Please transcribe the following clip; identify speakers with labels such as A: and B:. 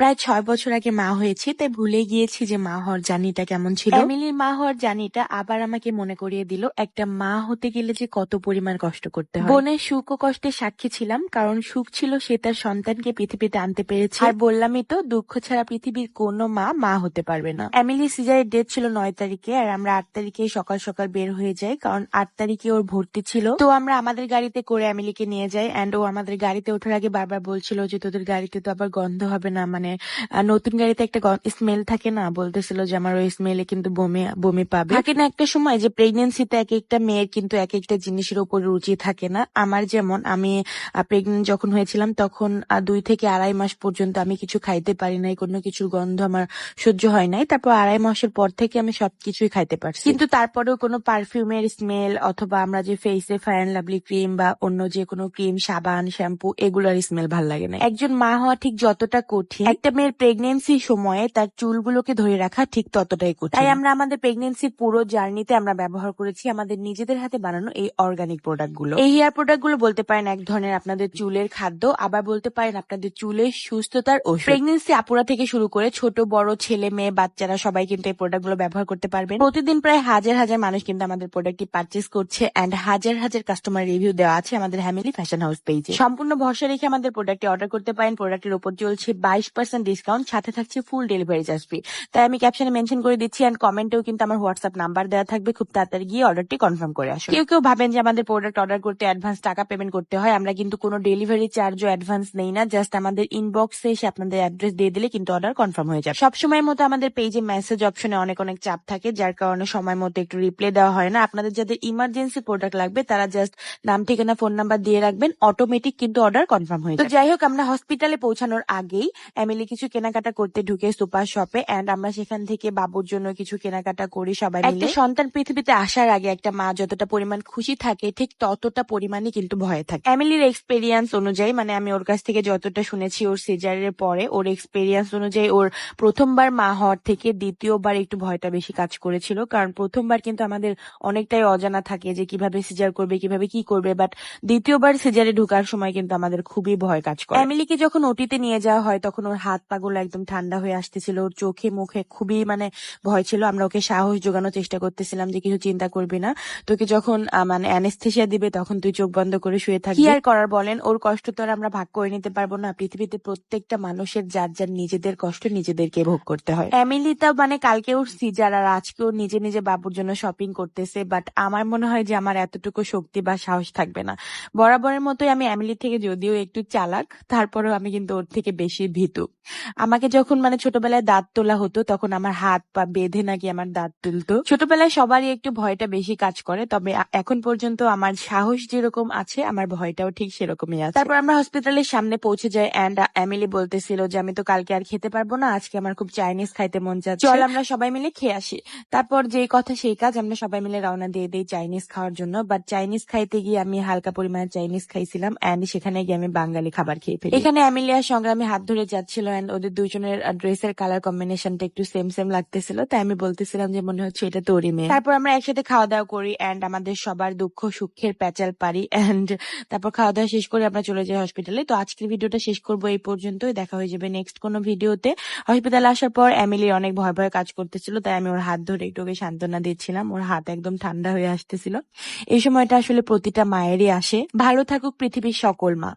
A: প্রায় ছয় বছর আগে মা হয়েছি তাই ভুলে গিয়েছি যে মা হওয়ার জার্নিটা কেমন ছিল। এমিলির মা হওয়ার জার্নিটা আবার আমাকে মনে করিয়ে দিল একটা মা হতে গেলে যে কত পরিমাণ কষ্ট করতে হয়। বোনের সুখ ও কষ্টের সাক্ষী ছিলাম কারণ সুখ ছিল সে তার সন্তানকে পৃথিবীতে আনতে পেরেছে। আর বললামই তো দুঃখ ছাড়া পৃথিবীর কোনো মা মা হতে পারবে না। এমিলি সিজারের ডেট ছিল নয় তারিখে আর আমরা আট তারিখে সকাল সকাল বের হয়ে যাই কারণ আট তারিখে ওর ভর্তি ছিল। তো আমরা আমাদের গাড়িতে করে এমিলিকে নিয়ে যাই অ্যান্ড ও আমাদের গাড়িতে ওঠার আগে বারবার বলছিল যে তোদের গাড়িতে তো আবার গন্ধ হবে না মানে আহ, নতুন গাড়িতে একটা স্মেল থাকে না? বলতেছিল যে আমার ওই স্মেলে কিন্তু বমি বমি পাবে। থাকে না একটা সময় যে প্রেগনেন্সিতে এক একটা মেয়ের কিন্তু এক একটা জিনিসের উপর রুচি থাকে না। আমার যেমন আমি প্রেগনেন্ট যখন হয়েছিলাম তখন দুই থেকে আড়াই মাস পর্যন্ত আমি কিছু খাইতে পারি নাই কোনো কিছুর গন্ধ আমার সহ্য হয় নাই। তারপর আড়াই মাসের পর থেকে আমি সবকিছুই খাইতে পারছি। কিন্তু তারপরেও কোনো পারফিউমের স্মেল অথবা আমরা যে ফেসে ফায়ার লাভলি ক্রিম বা অন্য যে কোনো ক্রিম সাবান শ্যাম্পু এগুলোর স্মেল ভালো লাগে না একজন মা হওয়া ঠিক যতটা কঠিন একটা মেয়ের প্রেগনেন্সি সময়ে তার চুলগুলোকে ধরে রাখা ঠিক ততটাই কঠিন। তাই আমরা আমাদের প্রেগনেন্সির পুরো জার্নিতে আমরা ব্যবহার করেছি আমাদের নিজেদের হাতে বানানো এই অর্গানিক প্রোডাক্টগুলো। এই হেয়ার প্রোডাক্টগুলো বলতে পারেন এক ধরনের আপনাদের চুলের খাদ্য আবার বলতে পারেন আপনাদের চুলের সুস্থতার ওষুধ। প্রেগনেন্সি আপুরা থেকে শুরু করে ছোট বড় ছেলে মেয়ে বাচ্চারা সবাই কিন্তু এই প্রোডাক্টগুলো ব্যবহার করতে পারবেন। প্রতিদিন প্রায় হাজার হাজার মানুষ কিন্তু আমাদের প্রোডাক্টটি পারচেস করছে এন্ড হাজার হাজার কাস্টমার রিভিউ দেওয়া আছে আমাদের হ্যামিলি ফ্যাশন হাউস পেজে সম্পূর্ণ ভরসা রেখে আমাদের প্রোডাক্টটি অর্ডার করতে পারেন। প্রোডাক্টের উপর চলছে বাইশ পার্সেন্ট ডিসকাউন্ট সাথে থাকছে ফুল ডেলিভারি চার্জ ফ্রি তাই আমি ক্যাপশনে মেনশন করে দিচ্ছি এন্ড কমেন্টেও কিন্তু আমার হোয়াটসঅ্যাপ নাম্বার দেওয়া থাকবে। খুব তাড়াতাড়ি গিয়ে অর্ডারটি কনফার্ম করে আসুন। কেউ কেউ ভাবেন যে আমাদের প্রোডাক্ট অর্ডার করতে অ্যাডভান্স টাকা পেমেন্ট করতে হয় আমরা কিন্তু কোনো ডেলিভারি চার্জও অ্যাডভান্স নেই না জাস্ট আমাদের ইনবক্সে এসে আপনাদের অ্যাড্রেস দিয়ে দিলে কিন্তু অর্ডার কনফার্ম হয়ে যাবে। সবসময়ের মতো আমাদের পেজে মেসেজ অপশনে অনেক অনেক চাপ থাকে যার কারণে সময় মতো একটু রিপ্লাই দেওয়া হয় না। আপনাদের যাদের ইমার্জেন্সি প্রোডাক্ট লাগবে তারা জাস্ট নাম ঠিকানা ফোন নাম্বার দিয়ে রাখবেন অটোমেটিক কিন্তু অর্ডার কনফার্ম হয়ে যাবে। তো যাই হোক আমরা হসপিটালে পৌঁছানোর আগেই এমিলি কিছু কেনাকাটা করতে ঢুকে সুপার শপে এন্ড আমরা সেখান থেকে বাবুর জন্য কিছু কেনাকাটা করি সবাই মিলে। একটা সন্তান পৃথিবীতে আসার আগে একটা মা যতটা পরিমাণ খুশি থাকে ঠিক ততটা পরিমাণে কিন্তু ভয় থাকে। এমিলির এক্সপেরিয়েন্স অনুযায়ী মানে আমি ওর কাছ থেকে যতটা শুনেছি ওর সিজারের পরে ওর এক্সপেরিয়েন্স অনুযায়ী ওর প্রথমবার মা হওয়ার থেকে দ্বিতীয়বার একটু ভয়টা বেশি কাজ করেছিল। কারণ প্রথমবার কিন্তু আমাদের অনেকটাই অজানা থাকে যে কীভাবে সিজার করবে কীভাবে কি করবে বাট দ্বিতীয়বার সিজারে ঢোকার সময় কিন্তু আমাদের খুবই ভয় কাজ করে। এমিলিকে যখন ওটিতে নিয়ে যাওয়া হয় তখন ওর হাত পাগুলো একদম ঠান্ডা হয়ে আসতেছিল। ওর চোখে মুখে খুবই মানে ভয় ছিল। আমরা ওকে সাহস জোগানোর চেষ্টা করতেছিলাম যে কিছু চিন্তা করবি না। তোকে যখন মানে অ্যানেস্থেশিয়া দিবে তখন তুই চোখ বন্ধ করে শুয়ে থাকবি। আর করার বলেন ওর কষ্ট তো আর আমরা ভাগ করে নিতে পারব না। পৃথিবীতে প্রত্যেকটা মানুষের যার যার নিজেদের কষ্ট নিজেদেরকে ভোগ করতে হয়। এমিলি তো মানে কালকে ওর সিজার আর আজকে ওর নিজে নিজে বাবুর জন্য শপিং করতেছে। বাট আমার মনে হয় যে আমার এতটুকু শক্তি বা সাহস থাকবে না। বরাবরের মতোই আমি এমিলি থেকে যদিও একটু চালাক তারপরেও আমি কিন্তু ওর থেকে বেশি ভীতু। আমাকে যখন মানে ছোটবেলায় দাঁত তোলা হতো, তখন আমার হাত পা বেঁধে নাকি আমার দাঁত তুলতো। ছোটবেলায় সবারই একটু ভয়টা বেশি কাজ করে, তবে এখন পর্যন্ত আমার সাহস যেরকম আছে, আমার ভয়টাও ঠিক সেরকমই আছে। তারপর আমরা হসপিটালের সামনে পৌঁছে যাই অ্যান্ড এমিলি বলতেছিল যে, আমি তো কালকে আর খেতে পারব না, আজকে আমার খুব চাইনিজ খাইতে মন যাচ্ছে। চল আমরা সবাই মিলে খেয়ে আসি। তারপর যেই কথা সেই কাজ আমরা সবাই মিলে রওনা দিয়ে দিই চাইনিজ খাওয়ার জন্য। বাট চাইনিজ খাইতে গিয়ে আমি হালকা পরিমাণে চাইনিজ খাইছিলাম অ্যান্ড সেখানে গিয়ে আমি বাঙালি খাবার খেয়ে ফেলি। এখানে এমিলিয়ার সঙ্গে আমি হাত ধরে যাচ্ছিল অ্যান্ড ওদের দুজনের ড্রেসের কালার কম্বিনেশনটা একটু সেম সেম লাগতেছিল, তাই আমি বলতেছিলাম যে মনে হচ্ছে এটা তোরই মেয়ে। তারপর আমরা একসাথে খাওয়া দাওয়া করি অ্যান্ড আমাদের সবার দুঃখ সুখের প্যাচাল পারি অ্যান্ড তারপর খাওয়া দাওয়া শেষ করে আমরা চলে যাই হসপিটালে তো আজকের ভিডিওটা শেষ করব এই পর্যন্ত দেখা হয়ে যাবে নেক্সট কোনো ভিডিওতে। হসপিটালে আসার পর এমিলির অনেক ভয় ভয় কাজ করতেছিল, তাই আমি ওর হাত ধরে একটু ওকে সান্ত্বনা দিচ্ছিলাম। ওর হাত একদম ঠান্ডা হয়ে আসতেছিল। এই সময়টা আসলে প্রতিটা মায়েরই আসে। ভালো থাকুক পৃথিবীর সকল মা।